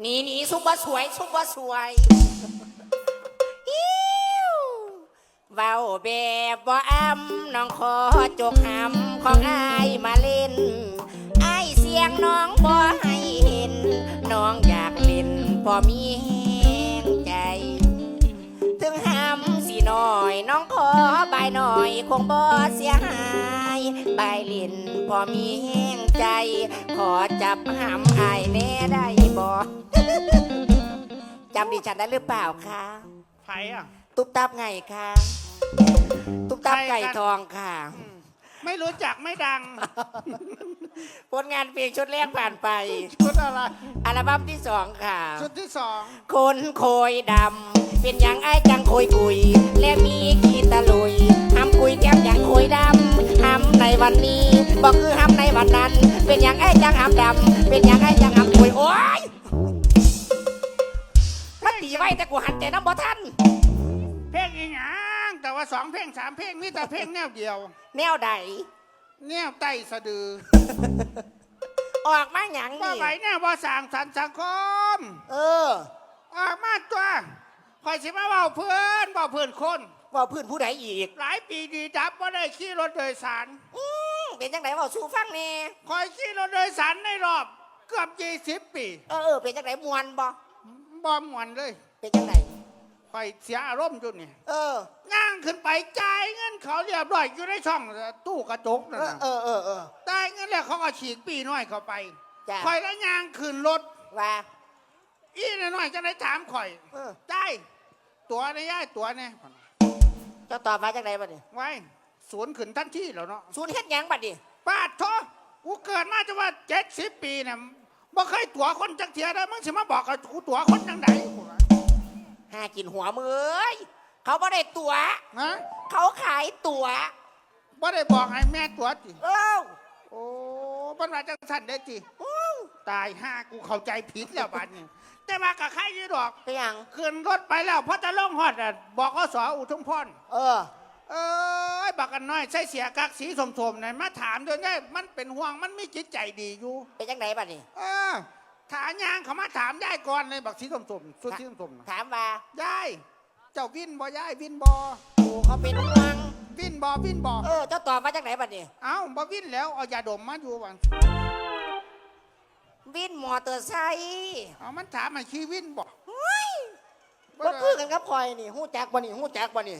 หนีหนีซุปบ่สวย ซุปบ่สวยอิ๊วเว้าแบบบ่อำน้องขอจกหำของอายมาเล่นอายเสียงน้องบ่ให้เห็น น้องอยากเล่นพอมีแหงใจ ถึงหำสิหน่อย น้องขอบายหน่อย คงบ่เสียหาย บายลินพอมีแห้ง ใจ ขอจับหำอายแน่ได้บ่จำดิฉันได้หรือเปล่าคะไผ่อะตุ๊บตับไงคะตุ๊บตับใครกันไก่ทองค่ะ อืมไม่รู้จักไม่ดัง ผลงานเพลงชุดแรกผ่านไป ชุดอะไร อัลบั้มที่สองค่ะ ชุดที่สอง คนโคยดำ เป็นอย่างไอ้จังโคยกุย และมีขีตะลุยหำกุยแก้มอย่างโคยดำหำในวันนี้บอกคือหำในวันนั้น เป็นอย่างไอ้จังหำดำเป็นอย่างไอ้จังหำกุยโอ้ยมันตีไว้แต่กูหันใจน้ำบ่ทันเพลงอีหยังแต่ว่าสองเพลงสามเพลงมีแต่เพลงแนวเดียว แนวใดแนวใต้สะดือ ออกมาหยังว่านี่ไหวแนวบ่สร้างสรรค์สังคม เออ ออกมาตัว คอยสิมาเว้าเพื่อนเว้าเพื่อนคนว่าพื้นผู้ใดอีกหลายปีดีดับว่าได้ขี่รถโดยสาร อืมเป็นจังไดว่าสู้ฟังแน่คอยขี่รถโดยสารในรอบเกือบยี่สิบปีเออเออเป็นจังไดมวนบ่บ่มวนเลยเป็นจังไดคอยเสียอารมณ์อยู่นี่เออ ย่างขึ้นไปจ่ายเงินเขาเรียบร้อยอยู่ในช่องตู้กระจกนั่นเออน่ะเออเออเออจ่ายเงินแล้วเขาก็ฉีกปีน้อยเข้าไปจ้ะคอยแล้วย่างขึ้นรถว่า อีน้อยๆจะได้ถามข่อยเออจ่ายตัวในย่ายตัวเนี่ยเจ้าตอบมาจากไหนบัดนี้ไว้ศูนย์ขึ้นทันทีแล้วเนาะศูนย์เฮ็ดหยังบัดนี้ป้าดโทกูเกิดมาจะว่าเจ็ดสิบปีเนี่ยบ่เคยตัวคนจักเทียได้มึงสิมาบอกกับกูตัวคนจังไดหากินหัวมือเอ้ยเขาบ่ได้ตัวนะเขาขายตัวบ่ได้บอกให้แม่ตัวจิเอ้าโอ้บันว่าจังสันได้จิอู้ ตายห้ากูเข้าใจผิดแล้วบัดนี้แต่ว่ากับใครอยี่ดอกเป็นหยัง ขึ้นรถไปแล้วพอจะลงฮอดอะบอกอสออุทุมพรเออ เอ้ยบักกันน้อยใส่เสียกักสีสมๆนั่นมาถามด้วยไงมันเป็นห่วงมันมีจิตใจดีอยู่ เป็นจังไหนบัดนี้ เออถามยางเขามาถามยายก่อนเลยบักสีสมๆสุดสีสมๆน่ะถามว่ายายเจ้าวินบ่ยายวินบ่โอ้เขาเป็นห่วงวินบ่วินบ่เออเจ้าตอบมาจากไหนบัดนี้ เอ้าบ่วินแล้วเอายาดมมาอยู่วัน วินมอเตอร์ไซค์เอามันถามมาขี่วินบ่เฮ้ยบ่คือกันกับคอยนี่ฮู้จักบ่นี่ฮู้จักบ่นี่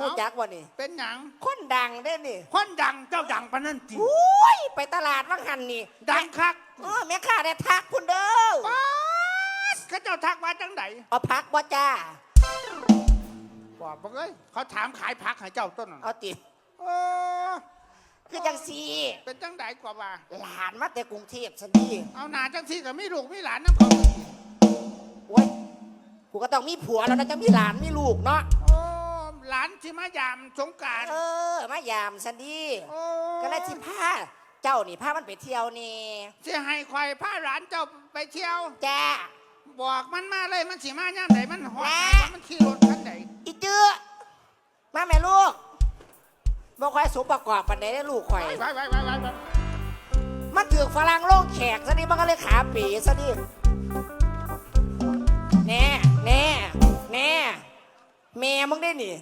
ฮู้จักบ่นี่ เป็นหยังคนดังเด้อนี่คนดังเจ้าดังปานนั้นจริงอุ้ยไปตลาดว่างหันนี่ดังคักเออแม่ค้าได้ทักคุณเด้อป๊าดเขาเจ้าทักว่าจังไดเอาพักบ่จ้าบอกบอกเอ้ยเขาถามขายผักให้เจ้าต้นน่ะเอาติเออคือ จังสีเป็นจังไดกว่าว่า หลานมาแต่กรุงเทพสันดีเอาหนาจังซี่ก็ไม่ลูกไม่หลานน้ำเขาโอ้ยกูก็ต้องมีผัวแล้วนะจะมีหลานมีลูกเนาะโอ้หลานที่มายามสงกรารเออ มายามสันดีโอ้ก็เลยที่ผ้าเจ้านี่ผ้ามันไปเที่ยวนี่สิให้ควายพาหลานเจ้าไปเที่ยว จ้า บอกมันมาเลยมันสิมาย่ามไหนมันหอดแม่ มันขี่รถคันไหนอีเจื้อมาแม่ลูก บอกควายสมประกอบปันใดได้ลูกข่อย ไปไปไปไปไปมันถือฝรั่งโล่งแขกซะนี่มันก็เลยขาปีซะนี่แน่แน่แน่แม่มึงได้นี่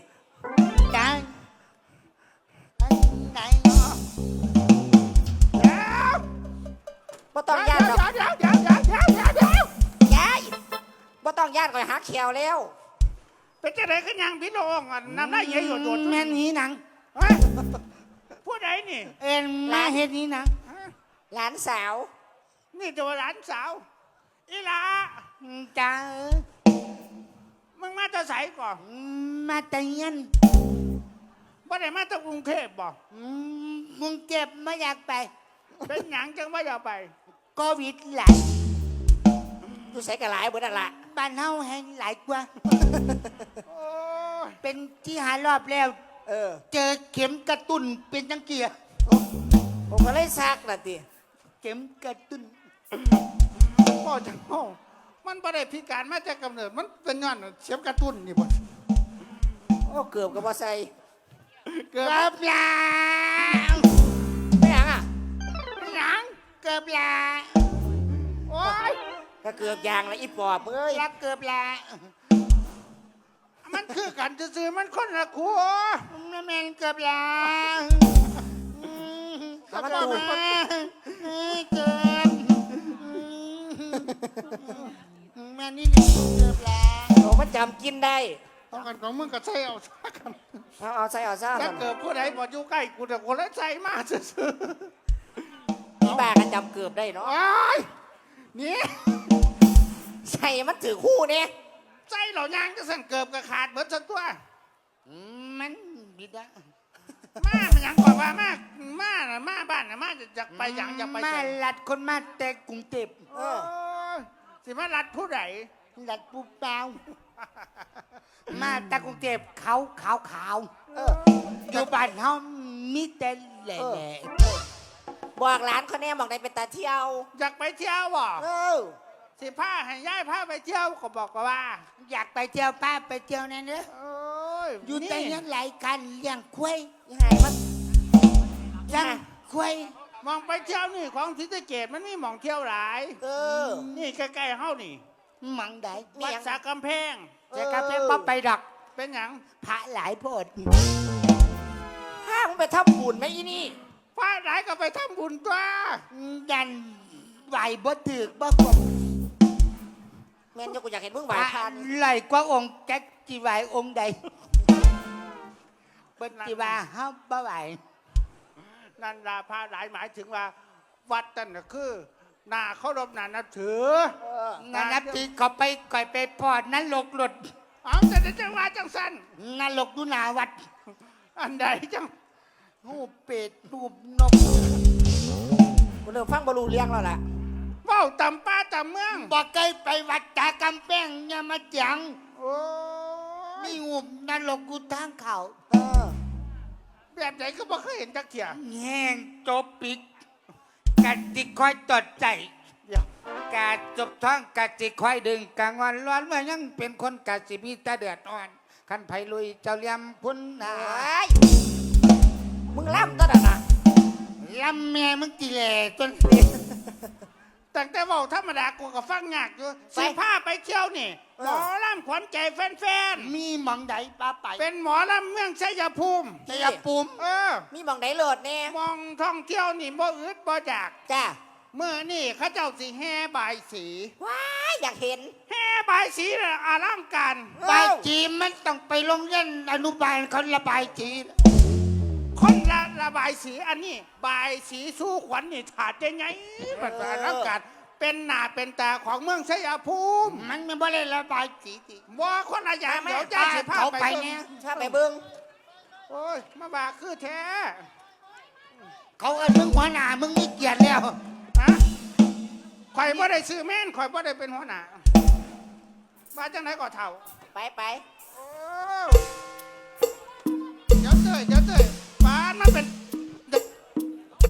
จ้าไหนเดี๋ยวบ่ต้องเดี๋ญาติดอกยวเดี๋ยวเดี๋ยวเดี๋ยวเดี๋ยวเดี๋ยวเดี๋ยวยายบ่ต้องญาติก่อยหักแขวแล้วเป็นจะไหนขึ้นยังพี่โลงอะนำได้เยอะอยู่โดดแม่นนี้หนัง เฮ้ยผู้ใดนี่เอ็นมาเฮ็ดนี้หนังฮะหลานสาว นี่ตัวหลานสาว อีหลาอืมจ้าเออมึงมาจะใสก่อนอืมมาแต่เงี้ยนบ่ได้มาจากกรุงเทพบ่อืมมึงเจ็บไม่อยากไปเป็นหยังจังว่าอย่าไป โควิดหลายอยู่ใส่กระหลายเบิดนั่นละบ้านเฮาแห่งหลายกว่า โอ้ยเป็นที่หารอบแล้ว เออเจอเข็มกระตุ้นเป็นจังเกียร์ผมก็เลยซักน่ะติเข็มกระตุ้นพ่อจังโอ้มันบ่ได้พิการมาจากกำเนิดมันเป็นย้อนเสียมกระตุ้นนี่บ่โอ้เกือบกับบ่ใส่เกิดเกือบลาไม่หยังอะเป็นหยังเกือบลาโอ้ยก็เกือบยางแล้วอีปอบเอ้ยรักเกือบละ มันคือกันซื่อๆมันคนละครัวนั่นแม่นเกือบละอืมแล้วมันเกือบดูดละเอ้ยเกือบอืมแม่นี่นี่เกือบละโอ้มันจำกินได้ ต้องกันของมึงก็ใช่เอาซะกันเอาเอาใส่เอาซ่าถ้าเกิดผู้ใดบ่อยู่ใกล้กูแต่คนละใจมากซื่ออีบ้าก็จำเกือบได้ๆเนาะว้ยนี่ ใส่มันถือคู่เนี่ย ใจเหล่ายางจะสั่นเกิบกับขาดเบิดสักตัวอืมมันบิดามามันหยังก่อนว่ามามาน่ะมาบ้านน่ะมาจะจากไปหยังจะไปมาไสลัดคนมาแต่กรุงเทพโอ้ยสิมารัดผู้ใดลัดปูเปล่ามาแต่กรุงเทพเขาขาวขาวเอออยู่บ้านเขามีแต่แหล่เออแหล่บอกร้านเขาแน่บอกได้เป็นตาเที่ยว อยากไปเที่ยวบ่ เออ สิพาให้ย้ายพาไปเที่ยวก็บอกว่า อยากไปเที่ยวป้าไปเที่ยวนั่นเนอะโอ้ยอยู่แต่นี่ยังไหลกันเลี้ยงควายยังไงมันเลี้ยงควายมองไปเที่ยวนี่ของศรีสะเกดมันมีหมองเที่ยวหลาย เออนี่ใกล้ๆเฮานี่หมังใดมีวัดหยังสากำแพง จะกลับไปบ่ไปดอกเป็นหยังพระหลายโพดห้ามึงไปทำบุญไหมอีนี่พระหลายก็ไปทำบุญตัวยันไหวบ่ถึกบ่กบ แม่นยกกูอยากเห็นมึงไหพวระทานไหลกว่าองค์แจ็คจีไหวองค์ใดเปิดจีว่าเฮาบ่ไหวนั่นล่ะพระหลายหมายถึงว่า วัดนั่นน่ะคือหน้าเคารพหน้านับถือเออนั่นนับถือเขาไปก่อยไปพอดนรกหลดเอาจะได้จังหวะจังสันนรกดูหนาวัด อันใดจังหูเป็ดรูปนกกูเริ่มฟังบรูเลี้ยงแล้วล่ะ เว้าตำป้าตำเมืองบอกเคยไปวัดตากำแป้งอย่ามาจังโอ้ยนี่หูนรกกูทางเขาเออแบบไหนก็บ่เคยเห็นจักเที่ยแห้งจบปิกกัดติคอยตดใจเดี๋ยวกาจบท้องกัดติคอยดึงกางอนร้อนเมื่อยังเป็นคนกัดสิมีแตาเดือดอ่อนขันไผลุยเจ้าเลียมพุ่นนาเฮ้ยมึงล่ำตัวน่ะนะลำแม่มึงตีแหล่จนตั้ง แต่เว้าธรรมดากูก็ฟังยากอยู่สิพาไปเที่ยวนี่หมอลำขวัญใจแฟนมีหมองใดป้าไปๆ เป็นหมอลำเมืองชัยภูมิ ชัยภูมิเออ มีหมองไหนโหลดแน่มองท่องเที่ยวนี่บ่อึดบ่อยากจ้าเมื่อนี่เขาเจ้าสิแห่บายสีว้ายอยากเห็น แห่บายสีน่ะอลังการบายจีมันต้องไปโรงเรียนอนุบาลเขาระบายจีคนละ ระบายสีอันนี้บายสีสู้ขวัญนี่ถาดจะไงมันอลังการเป็นหน้าเป็นตาของเมืองชัยภูมิ มันไม่บ่ได้ระบายจีติว่าคนละอย่างมาเดี๋ยวมาจะสิพาเขาไปไปเบิ่งเนี่ยถ้าไปเบิ้งโอ้ยมาว่าคือแท้ เขาเอิ้นมึงหัวหน้ามึงมีเกียรติแล้วฮะข่อยบ่ได้ซื้อแม่นข่อยบ่ได้เป็นหัวหน้าว่าจังไหนก็เท่า ไปไปโอ้